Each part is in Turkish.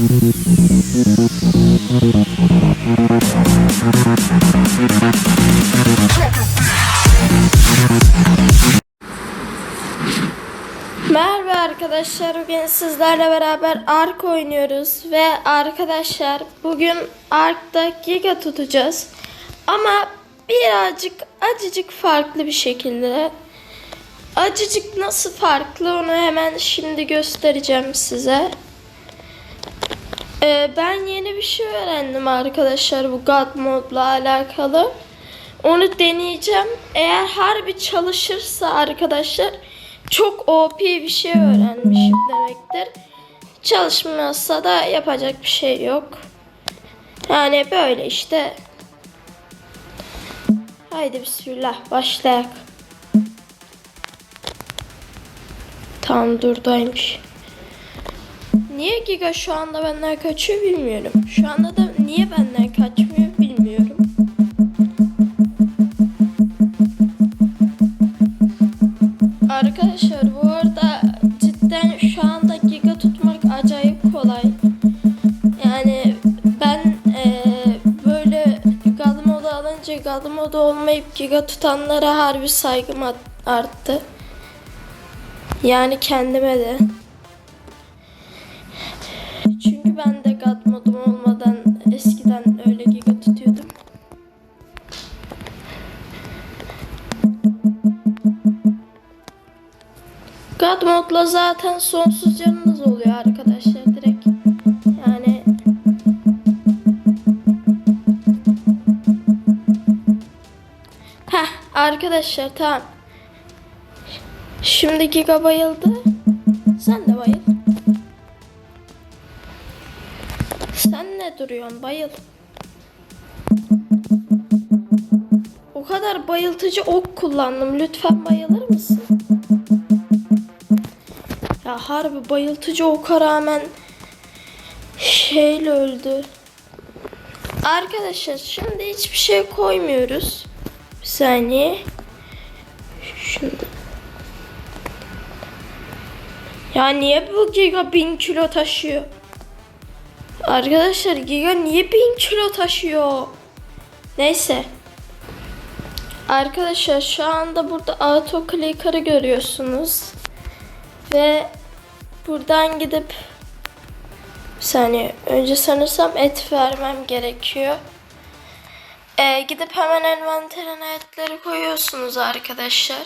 Merhaba arkadaşlar. Bugün sizlerle beraber Ark oynuyoruz ve arkadaşlar bugün Ark'ta Giga tutacağız. Ama birazcık acıcık farklı bir şekilde. Acıcık nasıl farklı onu hemen şimdi göstereceğim size. Ee, ben yeni bir şey öğrendim arkadaşlar bu God modla alakalı. Onu deneyeceğim. Eğer harbi çalışırsa arkadaşlar çok OP bir şey öğrenmişim demektir. Çalışmazsa da yapacak bir şey yok. Yani böyle işte. Haydi bismillah başlayak. Tam durdaymış. Niye Giga şu anda benden kaçıyor bilmiyorum. Şu anda da niye benden kaçmıyor bilmiyorum. Arkadaşlar bu arada cidden şu anda giga tutmak acayip kolay. Yani ben eee, böyle God modu alınca God modu olmayıp giga tutanlara harbi saygım arttı. Yani kendime de. Çünkü ben de God modum olmadan eskiden öyle giga tutuyordum. God modla zaten sonsuz canınız oluyor arkadaşlar direkt. Yani Heh arkadaşlar tamam. Şimdi Giga bayıldı. Sen de bayıl. Duruyorsun bayıl. O kadar bayıltıcı ok kullandım. Lütfen bayılır mısın? Ya harbi bayıltıcı oka rağmen şeyle öldü. Arkadaşlar şimdi hiçbir şey koymuyoruz. Bir saniye. Şimdi. Ya niye bu giga bin kilo taşıyor? Arkadaşlar giga niye bin kilo taşıyor? Neyse. Arkadaşlar şu anda burada auto görüyorsunuz. Ve buradan gidip bir saniye önce sanırsam et vermem gerekiyor. Ee, gidip hemen envanterine etleri koyuyorsunuz arkadaşlar.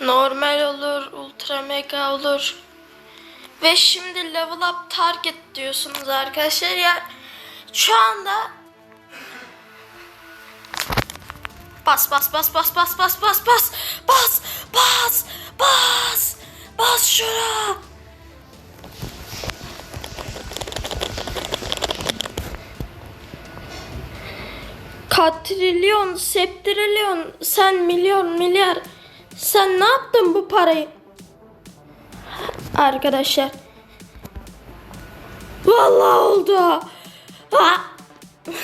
Normal olur, ultra mega olur. Ve şimdi level up target diyorsunuz arkadaşlar. Ya şu anda Bas bas bas bas bas bas bas bas bas bas bas bas şuna. Katrilyon, septrilyon, sen milyon, milyar. Sen ne yaptın bu parayı? Arkadaşlar. Vallahi oldu. Ha.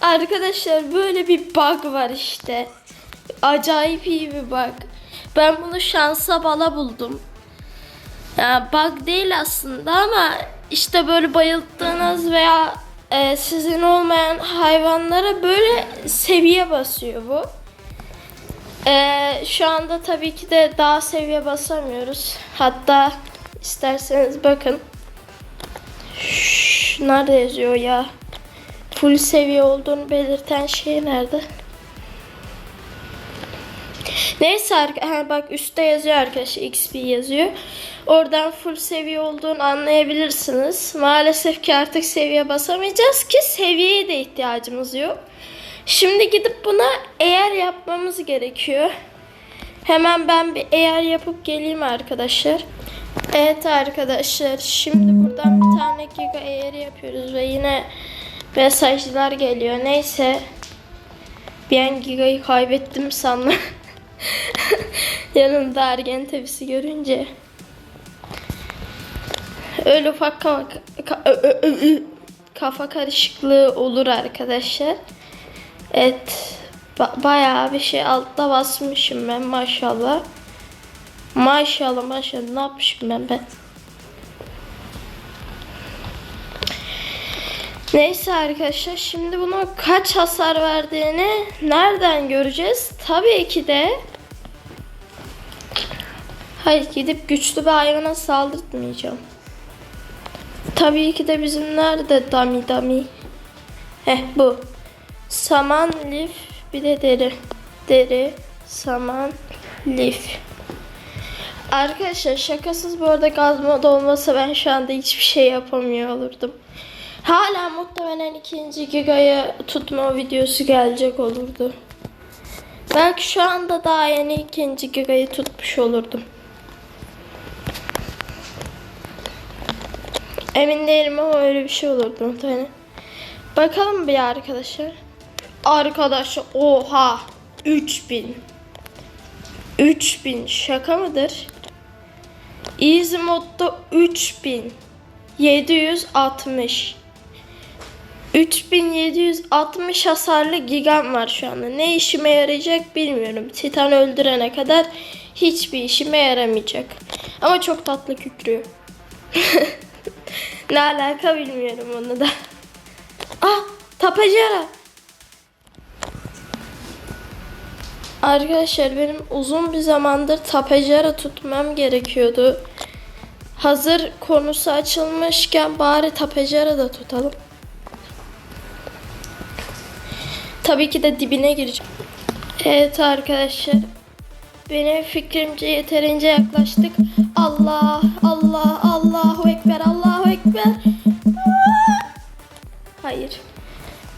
Arkadaşlar böyle bir bug var işte. Acayip iyi bir bug. Ben bunu şansa bala buldum. Ya bug değil aslında ama işte böyle bayılttığınız veya e, sizin olmayan hayvanlara böyle seviye basıyor bu. E, şu anda tabii ki de daha seviye basamıyoruz. Hatta isterseniz bakın. Şş, nerede yazıyor ya? full seviye olduğunu belirten şey nerede? Neyse ha, bak üstte yazıyor arkadaşlar XP yazıyor. Oradan full seviye olduğunu anlayabilirsiniz. Maalesef ki artık seviye basamayacağız ki seviyeye de ihtiyacımız yok. Şimdi gidip buna eğer yapmamız gerekiyor. Hemen ben bir eğer yapıp geleyim arkadaşlar. Evet arkadaşlar şimdi buradan bir tane giga eğer yapıyoruz ve yine mesajlar geliyor. Neyse. Bir an Giga'yı kaybettim sandım. Yanımda ergen tepsi görünce. Öyle ufak kafa, kafa karışıklığı olur arkadaşlar. Evet. Ba- bayağı bir şey altta basmışım ben maşallah. Maşallah maşallah ne yapmışım ben ben. Neyse arkadaşlar şimdi bunu kaç hasar verdiğini nereden göreceğiz? Tabii ki de Hayır gidip güçlü bir hayvana saldırtmayacağım. Tabii ki de bizim nerede dami dami? Heh bu. Saman lif bir de deri. Deri, saman, lif. Arkadaşlar şakasız bu arada gaz modu olmasa ben şu anda hiçbir şey yapamıyor olurdum. Hala muhtemelen ikinci gigayı tutma videosu gelecek olurdu. Belki şu anda daha yeni ikinci gigayı tutmuş olurdum. Emin değilim ama öyle bir şey olurdu muhtemelen. Bakalım bir arkadaşlar. Arkadaşlar oha 3000. 3000 şaka mıdır? Easy modda 3760. 3760 hasarlı gigam var şu anda. Ne işime yarayacak bilmiyorum. Titan öldürene kadar hiçbir işime yaramayacak. Ama çok tatlı kükrüyor. ne alaka bilmiyorum onu da. Ah tapacara. Arkadaşlar benim uzun bir zamandır tapacara tutmam gerekiyordu. Hazır konusu açılmışken bari tapacara da tutalım. Tabii ki de dibine gireceğim. Evet arkadaşlar. Benim fikrimce yeterince yaklaştık. Allah, Allah, Allahu Ekber, Allahu Ekber. Hayır.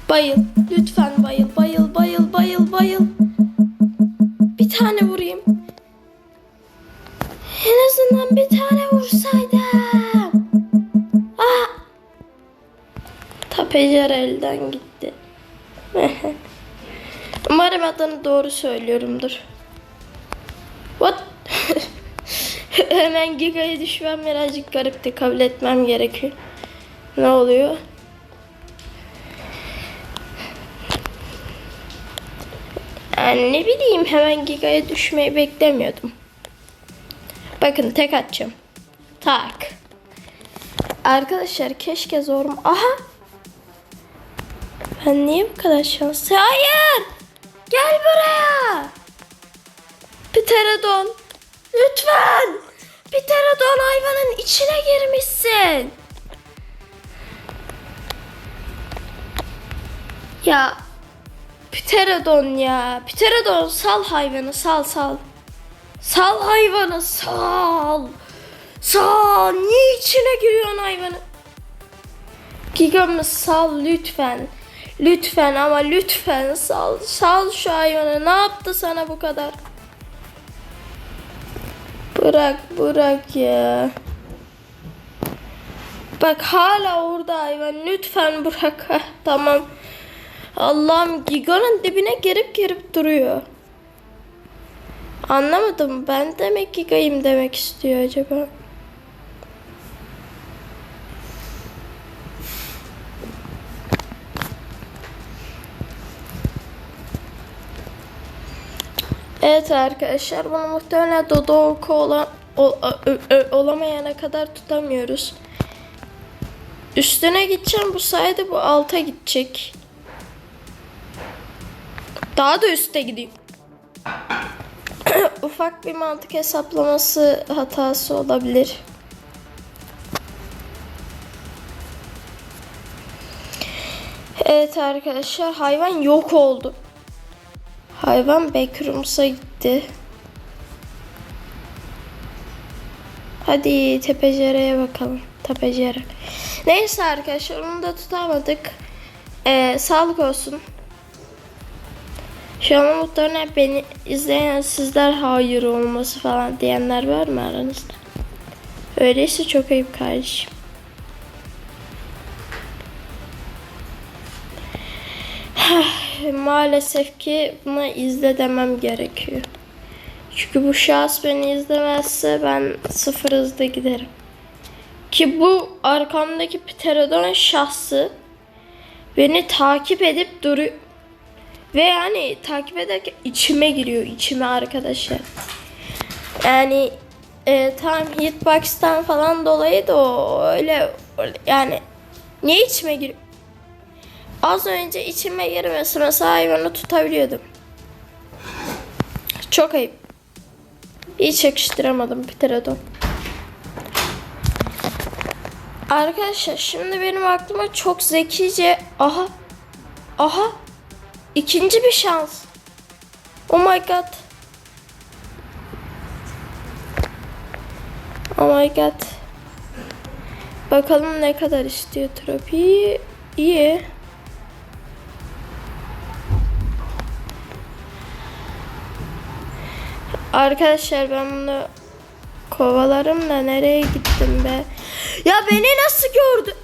Bayıl. Lütfen bayıl, bayıl, bayıl, bayıl, bayıl. Bir tane vurayım. En azından bir tane vursaydım. Ah! Tapecer elden gitti. Umarım adını doğru söylüyorumdur. What? Hemen Giga'ya düşmem birazcık garipti. Kabul etmem gerekiyor. Ne oluyor? Yani ne bileyim hemen Giga'ya düşmeyi beklemiyordum. Bakın tek atacağım. Tak. Arkadaşlar keşke zorum... Aha! Ben niye bu kadar şanslı? Hayır! Gel buraya! Pterodon! Lütfen! Pterodon hayvanın içine girmişsin. Ya Pterodon ya. Pterodon sal hayvanı sal sal. Sal hayvanı sal. Sal. Niye içine giriyorsun hayvanı? Gigamı sal lütfen. Lütfen ama lütfen sal. Sal şu hayvanı. Ne yaptı sana bu kadar? Bırak bırak ya. Bak hala orada hayvan. Lütfen bırak. Heh, tamam. Allah'ım Giga'nın dibine gelip gelip duruyor. Anlamadım. Ben demek Giga'yım demek istiyor acaba. Evet arkadaşlar bunu muhtemelen Dodo Oku olan, ol- ö- ö- olamayana kadar tutamıyoruz. Üstüne gideceğim bu sayede bu alta gidecek. Daha da üste gideyim. Ufak bir mantık hesaplaması hatası olabilir. Evet arkadaşlar hayvan yok oldu. Hayvan Backrooms'a gitti. Hadi tepecere'ye bakalım. Tepecere. Neyse arkadaşlar onu da tutamadık. Ee, sağlık olsun. Şu an muhtemelen beni izleyen sizler hayır olması falan diyenler var mı aranızda? Öyleyse çok ayıp kardeşim. Maalesef ki bunu izle demem gerekiyor. Çünkü bu şahıs beni izlemezse ben sıfır hızda giderim. Ki bu arkamdaki pterodon şahsı beni takip edip duruyor. Ve yani takip ederken içime giriyor. içime arkadaşlar. Yani e, tam hitbox'tan falan dolayı da o öyle yani niye içime gir Az önce içime girmesi mesela hayvanı tutabiliyordum. Çok ayıp. Hiç yakıştıramadım Pterodon. Arkadaşlar şimdi benim aklıma çok zekice aha aha ikinci bir şans. Oh my god. Oh my god. Bakalım ne kadar istiyor tropi. İyi. Arkadaşlar ben bunu kovalarım da nereye gittim be? Ya beni nasıl gördü?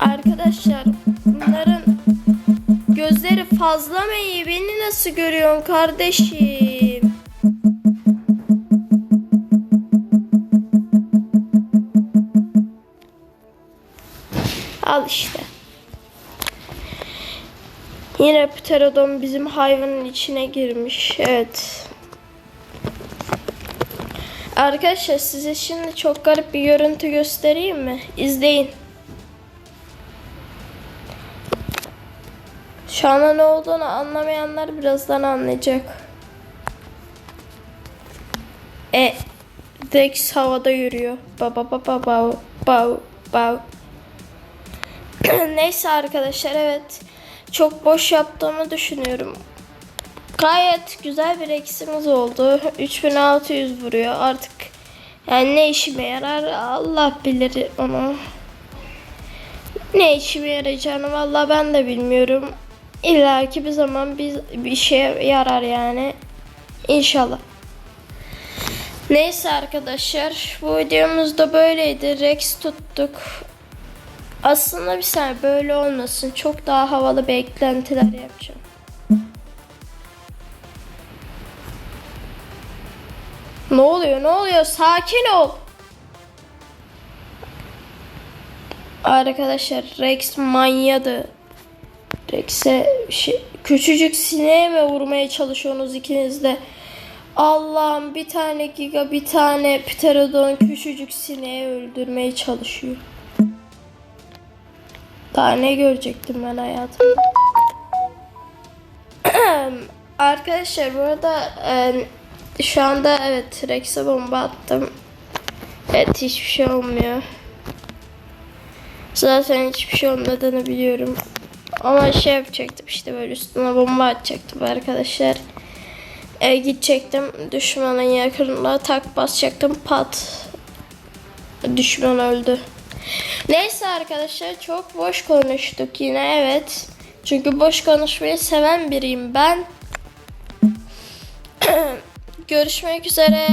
Arkadaşlar bunların gözleri fazla mı iyi? Beni nasıl görüyorsun kardeşim? Al işte. Yine pterodon bizim hayvanın içine girmiş. Evet. Arkadaşlar size şimdi çok garip bir görüntü göstereyim mi? İzleyin. Şu anda ne olduğunu anlamayanlar birazdan anlayacak. E Dex havada yürüyor. Ba ba ba ba ba ba ba. Neyse arkadaşlar evet. Çok boş yaptığımı düşünüyorum. Gayet güzel bir eksimiz oldu. 3600 vuruyor artık. Yani ne işime yarar Allah bilir onu. Ne işime yarayacağını vallahi ben de bilmiyorum. İlla ki bir zaman bir, bir şeye yarar yani. İnşallah. Neyse arkadaşlar bu videomuz da böyleydi. Rex tuttuk. Aslında bir saniye böyle olmasın. Çok daha havalı beklentiler yapacağım. Ne oluyor? Ne oluyor? Sakin ol. Arkadaşlar Rex manyadı. Rex'e şey, küçücük sineğe mi vurmaya çalışıyorsunuz ikiniz de? Allah'ım bir tane giga bir tane pterodon küçücük sineği öldürmeye çalışıyor. Daha ne görecektim ben hayatımda? Arkadaşlar bu arada e, şu anda evet Rex'e bomba attım. Evet hiçbir şey olmuyor. Zaten hiçbir şey olmadığını biliyorum. Ama şey yapacaktım işte böyle üstüne bomba atacaktım arkadaşlar. E, gidecektim düşmanın yakınına tak basacaktım pat. Düşman öldü. Neyse arkadaşlar çok boş konuştuk yine evet. Çünkü boş konuşmayı seven biriyim ben. Görüşmek üzere.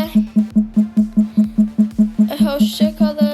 Hoşçakalın ve